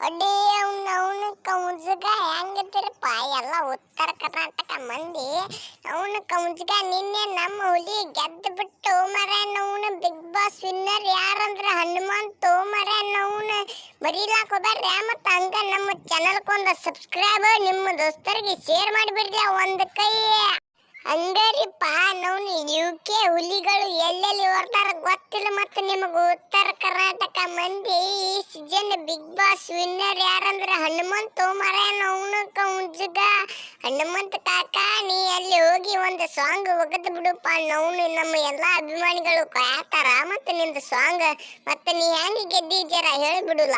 ಅಡ್ಡಿ ಅವ್ನ, ಅವನ ಮುಜುಗ ಹೆಂಗತಿರಪ್ಪ ಎಲ್ಲ ಉತ್ತರ ಕರ್ನಾಟಕ ಮಂದಿ. ಅವನ ಕೌಂಜ್ಗ ನಿನ್ನೆ ನಮ್ಮ ಹುಲಿ ಗೆದ್ದು ಬಿಟ್ಟು ಮರ ಅವನು ಬಿಗ್ ಬಾಸ್ ವಿನ್ನರ್ ಯಾರಂದ್ರೆ ಹನುಮಾನ್ ತೋಮರ ಅವನು. ಮರಿಲಾಕ ಹೋಗ್ಬೇಡ್ರಿ ಮತ್ತು ಹಂಗ ನಮ್ಮ ಚಾನಲ್ಗೊಂದು ಸಬ್ಸ್ಕ್ರೈಬ್ ನಿಮ್ಮ ದೋಸ್ತರಿಗೆ ಶೇರ್ ಮಾಡಿಬಿಡ್ರಿ ಒಂದು ಕೈ. ಹಂಗಾರಿಪ್ಪ ನಾವು ಯು ಕೆ ಹುಲಿಗಳು ಎಲ್ಲೆಲ್ಲಿ ಹೊರ್ತಾರ ಗೊತ್ತಿಲ್ಲ ಮತ್ತು ನಿಮಗೆ ಕರ್ನಾಟಕ ಮಂದಿ ಈ ಸೀಸನ್ ಬಿಗ್ ಬಾಸ್ ವಿನ್ನರ್ ಯಾರಂದ್ರೆ ಹನುಮಂತ ಮರ ಅವನ ಉಜ್ಜಗ ಹನುಮಂತ ಕಾಕ, ನೀ ಅಲ್ಲಿ ಹೋಗಿ ಒಂದು ಸಾಂಗ್ ಒಗದ್ ಬಿಡುಪ್ಪ ನಾವು ನಮ್ಮ ಎಲ್ಲ ಅಭಿಮಾನಿಗಳು ಕಾಯ್ತಾರ ಮತ್ತೆ ನಿಂದು ಸಾಂಗ್ ಮತ್ತೆ ನೀ ಹೆಂಗ್ ಗೆದ್ದಿ ಜರ ಹೇಳ್ಬಿಡುಲ್ಲ.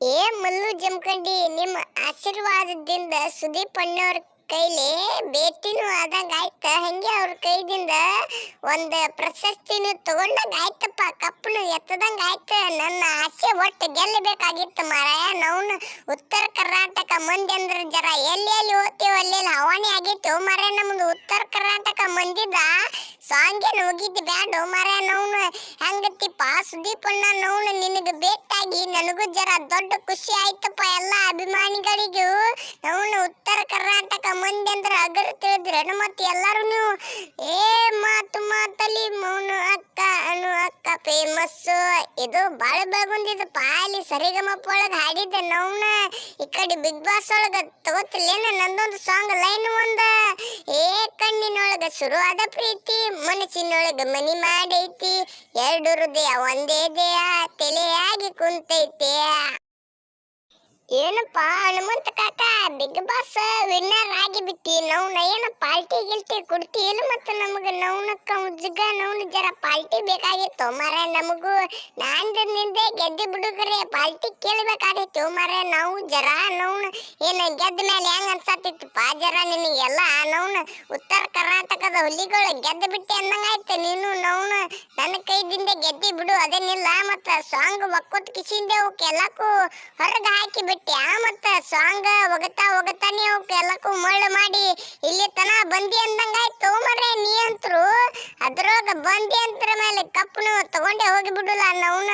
ಏ ಮಲ್ಲು ಜಮ್ಕಂಡಿ ನಿಮ್ಮ ಆಶೀರ್ವಾದದಿಂದ ಸುದೀಪ್ ಅಣ್ಣವ್ರ ಕೈಲಿ ಭೇಟಿನೂ ಆದಂಗ ಆಯ್ತ ಹಂಗೆ ಅವ್ರ ಕೈದಿಂದ ಒಂದು ಪ್ರಶಸ್ತಿನೂ ತಗೊಂಡಂಗೆ ಆಯ್ತಪ್ಪ ಕಪ್ಪನು ಎತ್ತದಂಗ ಆಯ್ತು ನನ್ನ ಆಸೆ ಒಟ್ಟು ಗೆಲ್ಲಬೇಕಾಗಿತ್ತು ಮಾರಾಯ. ನಾವು ಉತ್ತರ ಕರ್ನಾಟಕ ಮಂದಿ ಅಂದ್ರ ಜರ ಎಲ್ಲಿ ಎಲ್ಲಿ ಹೋಗ್ತೀವಿ ಅಲ್ಲಿ ಹವಾನಿ ಆಗಿತ್ತು. ಮಾರಾಯ, ನಮ್ದು ಉತ್ತರ ಕರ್ನಾಟಕ ಮಂದಿದ ಸಾಂಗೇನು ಹೋಗಿದ್ದು ಬ್ಯಾಡ. ಮಾರಾಯ ನಾವು ಹೆಂಗತ್ತಿಪ್ಪ ಸುದೀಪ್ ಅಣ್ಣ ನಾವು ನಿನಗೆ ಭೇಟಾಗಿ ನನಗೂ ಜರ ದೊಡ್ಡ ಖುಷಿ ಆಯ್ತಪ್ಪ ಎಲ್ಲ ಅಭಿಮಾನಿಗಳಿಗೂ. ನಾವು ಮಂದಿ ಅಂದ್ರೆ ಅಗರ್ ತಿಳಿದ್ರೆ. ಮತ್ತೆ ಎಲ್ಲರೂ ನೀವು ಏ ಮಾತು ಮಾತಲ್ಲಿ ಮೌನು ಅಕ್ಕ, ಅನು ಅಕ್ಕ ಫೇಮಸ್ ಇದು ಬಾಳ ಬೆಳಗುಂದಿದಪ್ಪ ಪಾಲಿ ಸರಿಗಮಪ್ಪ ಒಳಗೆ ಹಾಡಿದ್ದೆ ನೌನ ಈ ಕಡೆ ಬಿಗ್ ಬಾಸ್ ಒಳಗೆ ತಗೋತಿಲ್ಲೇನ ನಂದೊಂದು ಸಾಂಗ್ ಲೈನ್ ಒಂದ. ಏ ಕಣ್ಣಿನೊಳಗ ಶುರುವಾದ ಪ್ರೀತಿ, ಮನಸ್ಸಿನೊಳಗ ಮನಿ ಮಾಡೈತಿ. ಎರಡು ಹೃದಯ ಒಂದೇ ದೇಹ, ತಲೆಯಾಗಿ ಕುಂತೈತೆ. ಏನಪ್ಪ ಹನುಮಂತ ಕಾಕ, ಬಿಗ್ ಬಾಸ್ ವಿನ್ನರ್ ಆಗಿಬಿಟ್ಟಿ. ನಾವು ಏನ ಪಾರ್ಟಿ ಗಿಲ್ಟಿ ಕೊಡ್ತೀಯಲ್ಲ ಮತ್ತೆ ನಮಗೆ? ನೌನಕ್ಕ ಉಜ್ಜಗ ನೌನ ಜರ ಪಾರ್ಟಿ ಬೇಕಾಗಿತ್ತು. ಮರ ನಮಗೂ ನಾಂದ ನಿಂದೆ ಗೆದ್ದು ಬಿಡುಗರೆ ಪಾರ್ಟಿ ಕೇಳಬೇಕಾಗಿತ್ತು. ಮರ ನಾವು ಜರ ನೌನ ಏನ ಗೆದ್ದ ಮೇಲೆ ಹೆಂಗ್ ಅನ್ಸತ್ತಿತ್ತಪ್ಪ ಜರ ನಿನಗೆಲ್ಲ ನೌನ ಉತ್ತರ ಕರ್ನಾಟಕದ ಹುಲಿಗಳು ಗೆದ್ದು ಬಿಟ್ಟೆ ಅಂದಂಗಾಯ್ತು ನೀನು ನವ್ನ ನನ್ನ ಕೈದಿಂದ ಗೆದ್ದಿ ಬಿಡು ಅದೇನಿಲ್ಲ ಮತ್ತ ಸಾಂಗ್ ಒಕ್ಕೊತ್ ಕಿಸಿಂದ ಅವಕ್ಕೆ ಹೊರಗೆ ಹಾಕಿ ಬಿಟ್ಟ್ಯಾ ಮತ್ತ ಸಾಂಗ್ ಒಗತಾ ಒಗತಾನೆ ಅವಕ್ಕೆ ಎಲ್ಲಕ್ಕೂ ಮಾಡಿ, ಇಲ್ಲಿ ತನ ಬಂದಿ ಅಂದಂಗಾಯ್ತು ಮರೆ ನೀ ಅಂತರು ಅದ್ರೊಳಗ ಬಂದಿ ಅಂತರ ಮೇಲೆ ಕಪ್ಪನು ತಗೊಂಡೆ ಹೋಗಿ ಬಿಡುಲ್ಲ ನವ್ನ